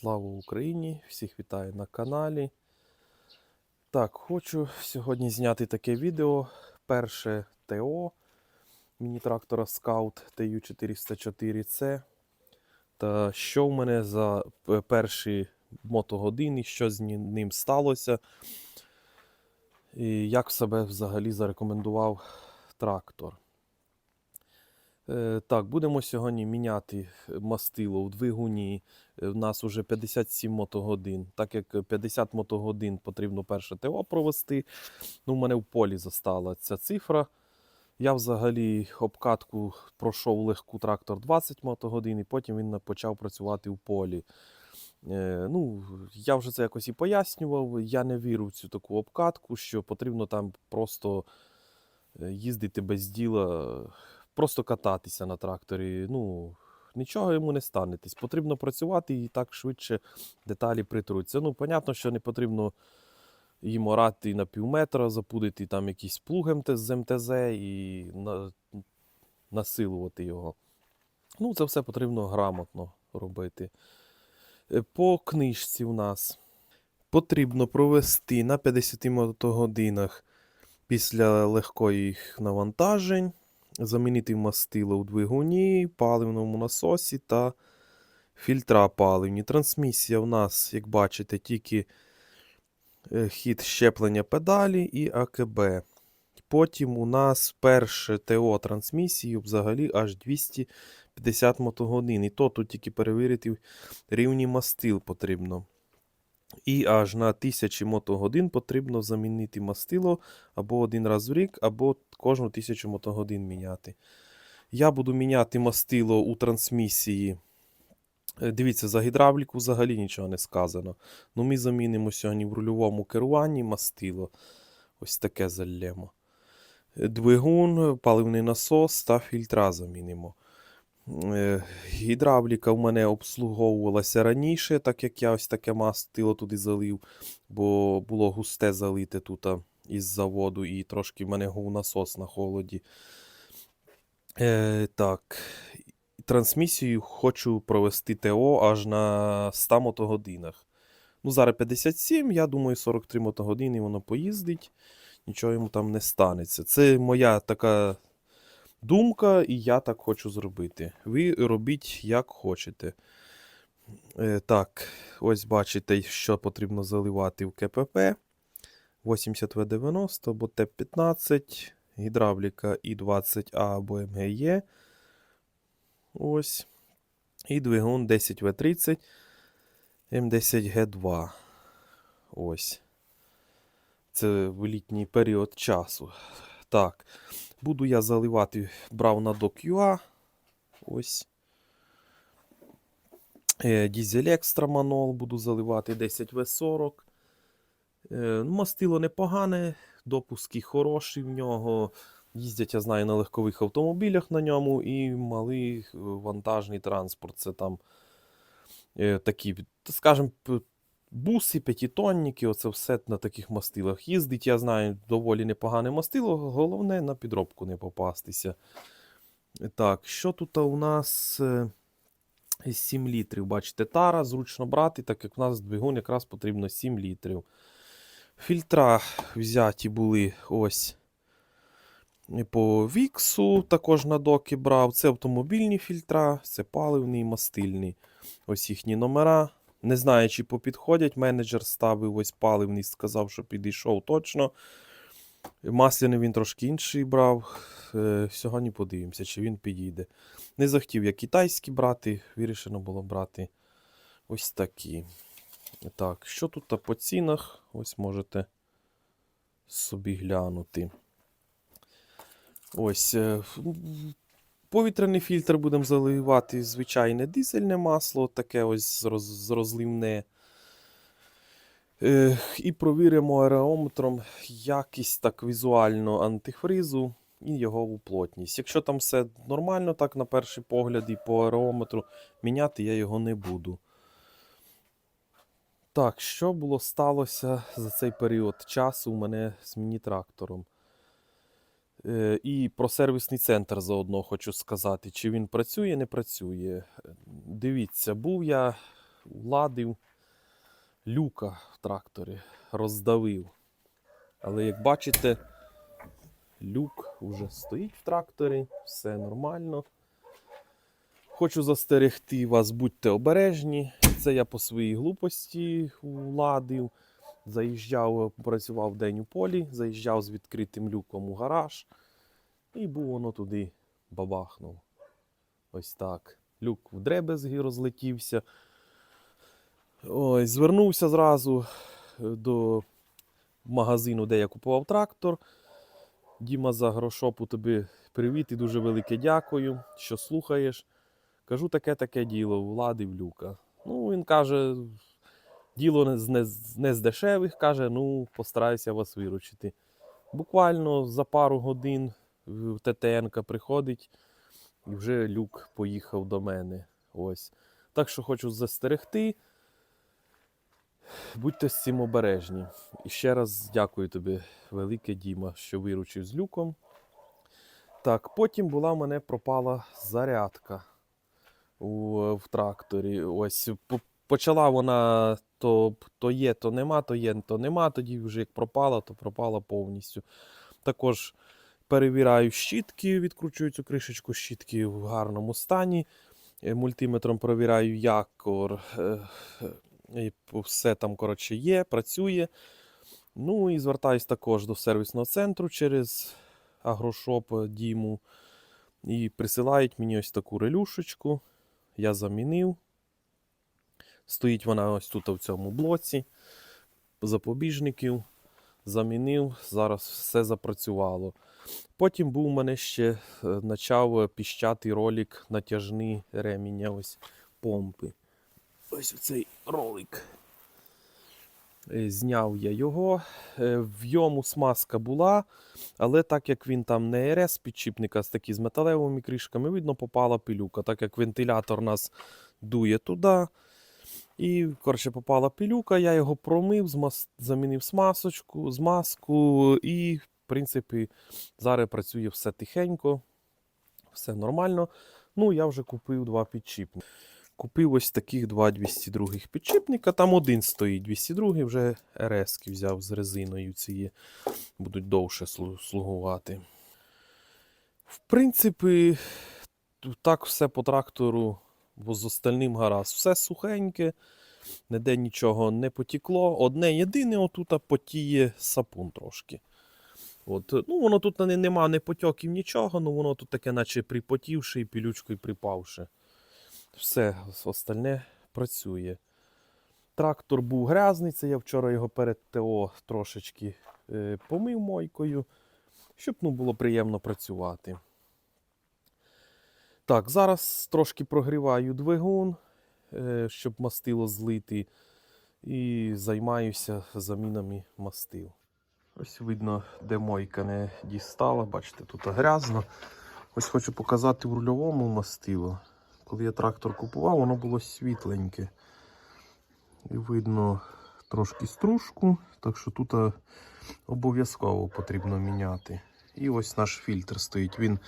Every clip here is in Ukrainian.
Слава Україні! Всіх вітаю на каналі. Так, хочу сьогодні зняти таке відео. Перше ТО міні-трактора Scout TU404C. Та що в мене за перші мотогодини, що з ним сталося, і як себе взагалі зарекомендував трактор. Е, Так, будемо сьогодні міняти мастило у двигуні. Е, У нас вже 57 мотогодин. Так як 50 мотогодин потрібно перше ТО провести. Ну, у мене в полі застала ця цифра. Я взагалі обкатку пройшов легку трактор 20 мотогодин, і потім він почав працювати в полі. Е, ну, я вже це якось і пояснював. Я не вірю в цю таку обкатку, що потрібно там просто е, їздити без діла, просто кататися на тракторі. Ну, нічого йому не станетесь. Потрібно працювати і так швидше деталі притруться. Ну, понятно, що не потрібно їм орати на пів метра, запудити там якийсь плуг з МТЗ і на, насилувати його. Ну, це все потрібно грамотно робити. Е, По книжці у нас потрібно провести на 50 мотогодинах після легких навантажень, замінити мастило у двигуні, паливному насосі та фільтра паливні. Трансмісія у нас, як бачите, тільки е, хід щеплення педалі і АКБ. Потім у нас перше ТО трансмісії взагалі аж 250 мотогодин. І то тут тільки перевірити рівні мастил потрібно. І аж на 1000 мотогодин потрібно замінити мастило або один раз в рік, або кожну 1000 мотогодин міняти. Я буду міняти мастило у трансмісії. Е, Дивіться, за гідравліку взагалі нічого не сказано. Ну, ми замінимо сьогодні в рульовому керуванні мастило. Ось таке зальємо. Е, Двигун, паливний насос та фільтра замінимо. Е, Гідравліка в мене обслуговувалася раніше, так як я ось таке мастило туди залив, бо було густе залите тут із заводу, і трошки в мене гув насос на холоді. Е, так. Трансмісію хочу провести ТО аж на 100 мотогодинах. Ну, зараз 57, я думаю, 43 мотогодини воно поїздить, нічого йому там не станеться. Це моя така думка, і я так хочу зробити. Ви робіть як хочете. Е, так, ось бачите, що потрібно заливати в КПП. 80В90 або Т15, гідравліка І20А або МГЄ. Ось. І двигун 10В30 М10Г2. Ось. Це в літній період часу. Так. Буду я заливати брав на DocUA. Ось. Е, Дізель екстра манол буду заливати 10В40. Е, ну, Мастило непогане, допуски хороші в нього. Їздять, я знаю, на легкових автомобілях на ньому і малий е, вантажний транспорт. Це там такі, скажімо, буси, п'ятитонники, оце все на таких мастилах їздить. Я знаю, доволі непогане мастило, головне на підробку не попастися. Так, що тут у нас е, 7 літрів, бачите, тара, зручно брати, так як у нас двигун якраз потрібно 7 літрів. Фільтра взяті були ось по Віксу, також на доки брав. Це автомобільні фільтра, це паливний мастильний. Ось їхні номера. Не знаю, чи попідходять. Менеджер ставив ось паливний, сказав, що підійшов точно. Масляний він трошки інший брав. Е, Сьогодні подивимося, чи він підійде. Не захотів я китайські брати, вирішено було брати ось такі. Так, що тут по цінах? Ось можете собі глянути. Ось. Повітряний фільтр будемо заливати звичайне дизельне масло, таке ось роз- розливне. І провіримо аерометром якість так візуально антифризу і його плотність. Якщо там все нормально, так на перший погляд, і по аерометру міняти я його не буду. Так, що було сталося за цей період часу у мене з міні-трактором? Е, І про сервісний центр заодно хочу сказати, чи він працює, не працює. Е, Дивіться, був я ладив люка в тракторі, роздавив. Але як бачите, люк вже стоїть в тракторі, все нормально. Хочу застерегти вас, будьте обережні. Це я по своїй глупості уладив. Заїжджав, працював день у полі, заїжджав з відкритим люком у гараж. І був воно туди бабахнув. Ось так. Люк в дребезги розлетівся. Ой, звернувся зразу е, до магазину, де я купував трактор. Діма з агрошопу тобі привіт і дуже велике дякую, що слухаєш. Кажу, таке таке діло, владив люка. Ну, він каже, діло не з, дешевих, каже, ну, постараюся вас виручити. Буквально за пару годин ТТН приходить, і вже люк поїхав до мене. Ось. Так що хочу застерегти. Будьте з цим обережні. І ще раз дякую тобі, велике Діма, що виручив з люком. Так, потім була в мене пропала зарядка у, в тракторі. Ось почала вона то, то є, то нема, то є, то нема. Тоді вже як пропала, то пропала повністю. Також перевіряю щітки, відкручую цю кришечку щітки в гарному стані. Е, Мультиметром перевіряю якор. е, е, і все там, коротше, є, працює. Ну і звертаюсь також до сервісного центру через агрошоп Діму. І присилають мені ось таку релюшечку. Я замінив. Стоїть вона ось тут в цьому блоці. Запобіжників. Замінив, зараз все запрацювало. Потім був у мене ще е, почав піщати ролик натяжний реміння ось помпи. Ось цей ролик. Е, Зняв я його. Е, В йому смазка була, але так як він там не РС підчіпника з такі з металевими кришками, видно, попала пилюка. Так як вентилятор нас дує туди. І, коротше, попала пилюка, я його промив, змас... замінив смазочку, змазку, і, в принципі, зараз працює все тихенько, все нормально. Ну, я вже купив два підчіпника. Купив ось таких два 202 підчіпника. Там один стоїть 202, вже РС взяв з резиною. Ці будуть довше слугувати. В принципі, так все по трактору, бо з остальним гаразд. Все сухеньке, ніде нічого не потікло. Одне єдине, отут потіє сапун трошки. От, ну, воно тут не, нема не потьоків, нічого, ну воно тут таке, наче припотівши і пілючкою припавши. Все остальне працює. Трактор був грязний, це я вчора його перед ТО трошечки е, помив мойкою, щоб ну, було приємно працювати. Так, зараз трошки прогріваю двигун, е, щоб мастило злити, і займаюся замінами мастил. Ось видно, де мойка не дістала. Бачите, тут грязно. Ось хочу показати в рульовому мастило. Коли я трактор купував, воно було світленьке. І видно трошки стружку, так що тут е, обов'язково потрібно міняти. І ось наш фільтр стоїть. Він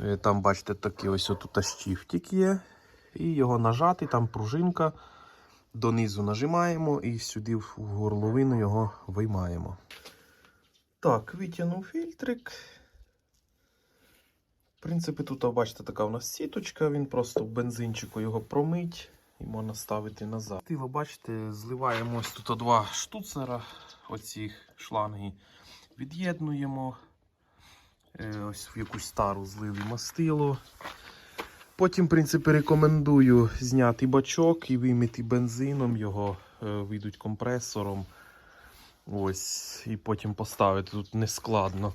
е, там, бачите, такий ось отут щифтик є. І його нажати, там пружинка. Донизу нажимаємо і сюди в горловину його виймаємо. Так, витягнув фільтрик. В принципі, тут, бачите, така у нас сіточка, він просто в бензинчику його промить і можна ставити назад. Тило, бачите, зливаємо ось тут два штуцера, оці шланги від'єднуємо. Е, Ось в якусь стару злили мастило. Потім, в принципі, рекомендую зняти бачок і вимити бензином його, е, вийдуть компресором. Ось, і потім поставити тут не складно.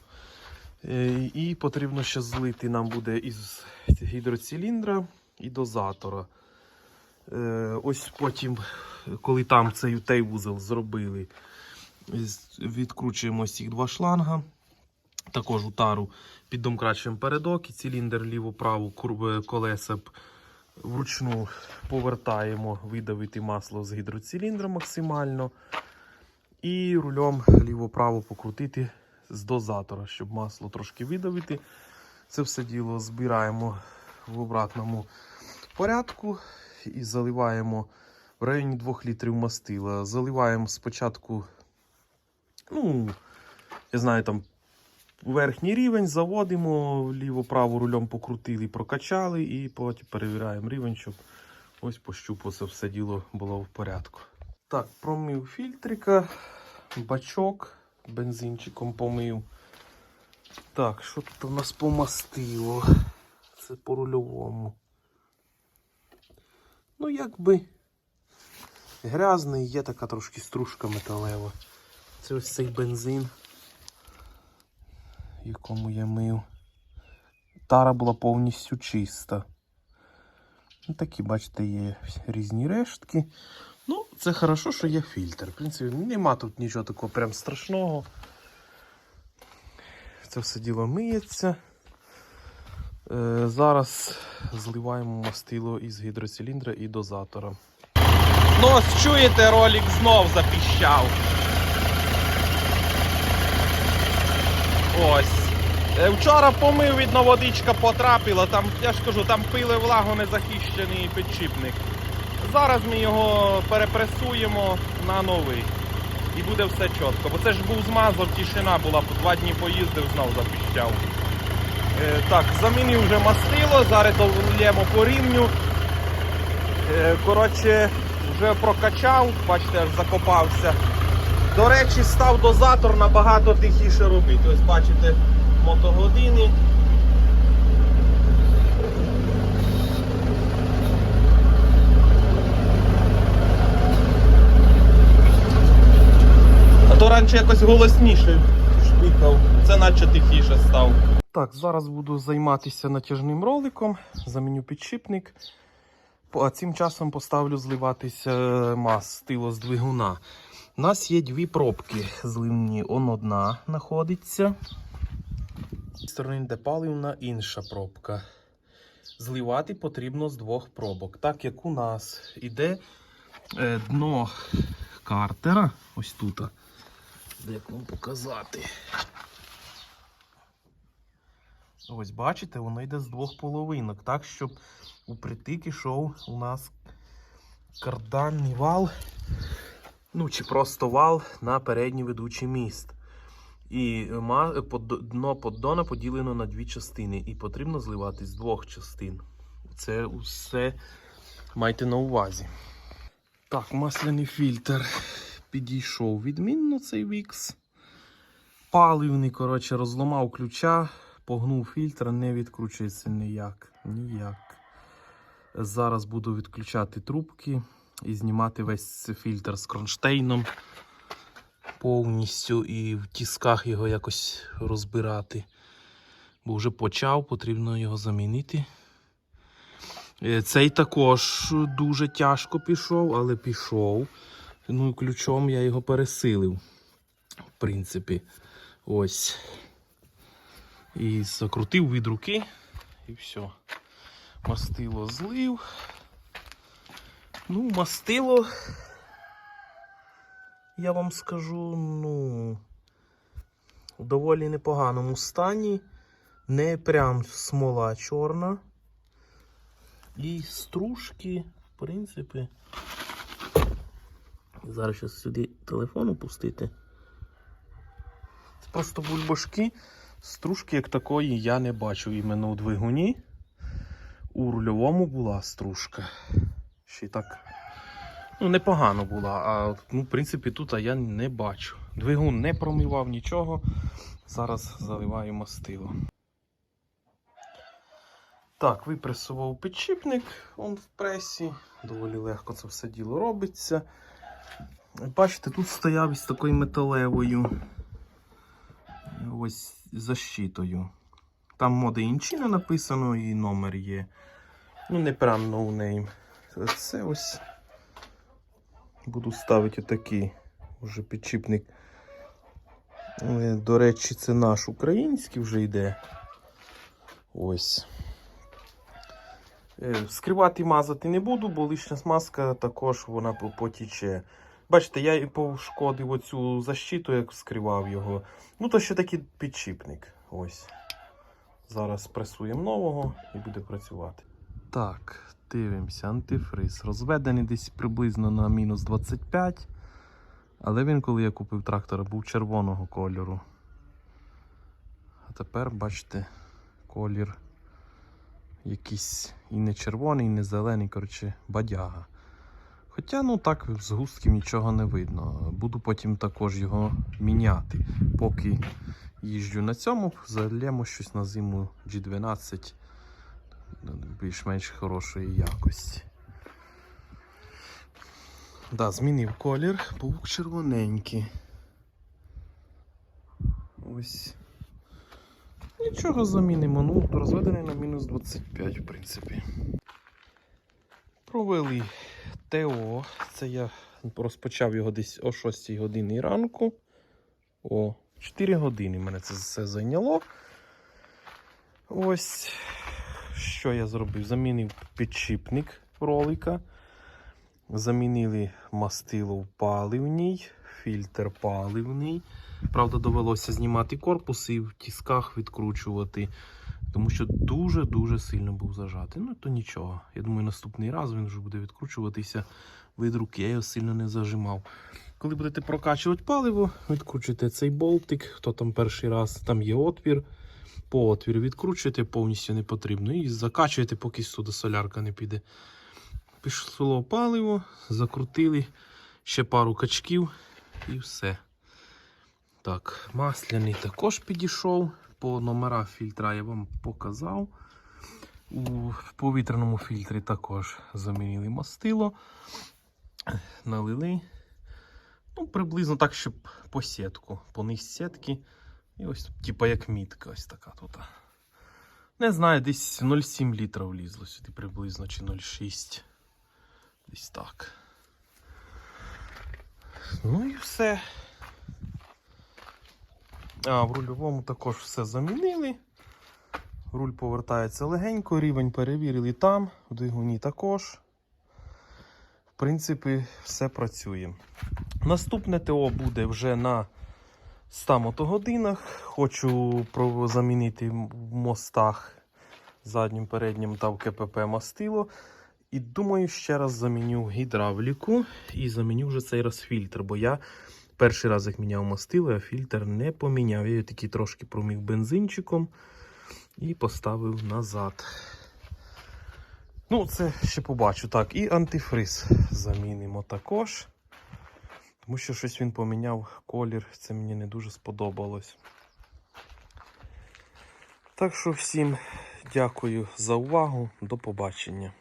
Е, І потрібно ще злити нам буде із гідроциліндра і дозатора. Ось потім, коли там цей вузол зробили, відкручуємо ось ці два шланга. Також у тару піддомкрачуємо передок і циліндр ліво-праву колеса вручну повертаємо, видавити масло з гідроциліндра максимально. І рулем ліво-право покрутити з дозатора, щоб масло трошки видавити. Це все діло збираємо в обратному порядку і заливаємо в районі 2 літрів мастила. Заливаємо спочатку, ну, я знаю, там верхній рівень, заводимо, ліво-право рулем покрутили, прокачали і потім перевіряємо рівень, щоб ось по щупу це все діло було в порядку. Так, промив фільтрика, бачок, бензинчиком помив. Так, що тут у нас помастило? Це по рульовому. Ну, якби грязний, є така трошки стружка металева. Це ось цей бензин, якому я мив. Тара була повністю чиста. Ну, такі, бачите, є різні рештки. Ну, це хорошо, що є фільтр. В принципі, нема тут нічого такого прям страшного. Це все діло миється. Е, зараз зливаємо мастило із гідроциліндра і дозатора. Ну, чуєте, ролик знов запіщав. Ось. Е, Вчора помив, видно, водичка потрапила, там, я ж кажу, там пили влагу незахищений підшипник. Зараз ми його перепресуємо на новий. І буде все чітко. Бо це ж був змазав, тишина була, два дні поїздив, знов запіщав. Е, так, замінив вже мастило, зараз долємо по рівню. Е, коротше, вже прокачав, бачите, аж закопався. До речі, став дозатор набагато тихіше робити. Ось бачите, мотогодини. А то раніше якось голосніше шпікав. Це наче тихіше став. Так, зараз буду займатися натяжним роликом, заміню підшипник. А цим часом поставлю зливатися мастило з двигуна. У нас є дві пробки зливні. Он одна знаходиться. З сторони, де паливна, інша пробка. Зливати потрібно з двох пробок. Так як у нас іде е, дно картера, ось тут. Як вам показати? Ось бачите, воно йде з двох половинок, так, щоб у притик ішов у нас карданний вал, ну чи просто вал на передній ведучий міст. І дно поддона поділено на дві частини, і потрібно зливати з двох частин. Це усе майте на увазі. Так, масляний фільтр підійшов відмінно цей вікс. Паливний, коротше, розламав ключа, погнув фільтр, не відкручується ніяк. Ніяк. Зараз буду відключати трубки і знімати весь фільтр з кронштейном повністю і в тісках його якось розбирати. Бо вже почав, потрібно його замінити. Е, Цей також дуже тяжко пішов, але пішов. Ну і ключом я його пересилив. В принципі, ось. І закрутив від руки, і все. Мастило злив. Ну, мастило, я вам скажу, ну, в доволі непоганому стані. Не прям смола чорна. І стружки, в принципі. Зараз ще сюди телефон опустити. Це просто бульбашки. Стружки як такої я не бачу іменно у двигуні. У рульовому була стружка. Ще й так. Ну, непогано була, а ну, в принципі тут я не бачу. Двигун не промивав нічого. Зараз заливаю мастило. Так, випресував підшипник он в пресі. Доволі легко це все діло робиться. Бачите, тут стояв із такою металевою ось защитою. Там моди інчина написано і номер є. Ну, не прям ноунейм. Це ось буду ставити отакий вже підчіпник. Е, До речі, це наш український вже йде. Ось. Е, Скривати мазати не буду, бо лишня смазка також вона потіче. Бачите, я і пошкодив оцю защиту, як вскривав його. Ну, то ще такий підшипник. Ось. Зараз пресуємо нового і буде працювати. Так, дивимося, антифриз. Розведений десь приблизно на мінус 25. Але він, коли я купив трактора, був червоного кольору. А тепер, бачите, колір якийсь і не червоний, і не зелений, коротше, бадяга. Хоча, ну так, з густків нічого не видно. Буду потім також його міняти. Поки їжджу на цьому, зальємо щось на зиму G12 більш-менш хорошої якості. Да, змінив колір, був червоненький. Ось. Нічого замінимо, ну, розведений на мінус 25, в принципі. Провели ТО. Це я розпочав його десь о 6 годині ранку. О, 4 години мене це все зайняло. Ось що я зробив? Замінив підшипник ролика. Замінили мастило в паливній, фільтр паливний. Правда, довелося знімати корпус і в тісках відкручувати, тому що дуже-дуже сильно був зажатий. Ну, то нічого. Я думаю, наступний раз він вже буде відкручуватися від руки. Я його сильно не зажимав. Коли будете прокачувати паливо, відкручуйте цей болтик, хто там перший раз, там є отвір. По отвіру відкручуєте, повністю не потрібно. І закачуєте, поки сюди солярка не піде. Пішло паливо, закрутили ще пару качків і все. Так, масляний також підійшов. По номерах фільтра я вам показав. У повітряному фільтрі також замінили мастило, налили. Ну, приблизно так, щоб по сітку, по них сітки. І ось, типа, як мітка, ось така тут. Не знаю, десь 0,7 літра влізло сюди приблизно, чи 0,6. Десь так. Ну і все. А, в рульовому також все замінили. Руль повертається легенько, рівень перевірили там, в двигуні також. В принципі, все працює. Наступне ТО буде вже на 100 мотогодинах. Хочу замінити в мостах заднім переднім та в КПП мастило. І думаю, ще раз заміню гідравліку і заміню вже цей раз фільтр, бо я перший раз як міняв мастило, а фільтр не поміняв. Я його такий трошки проміг бензинчиком і поставив назад. Ну, це ще побачу. Так, і антифриз замінимо також. Тому що щось він поміняв колір, це мені не дуже сподобалось. Так що всім дякую за увагу. До побачення.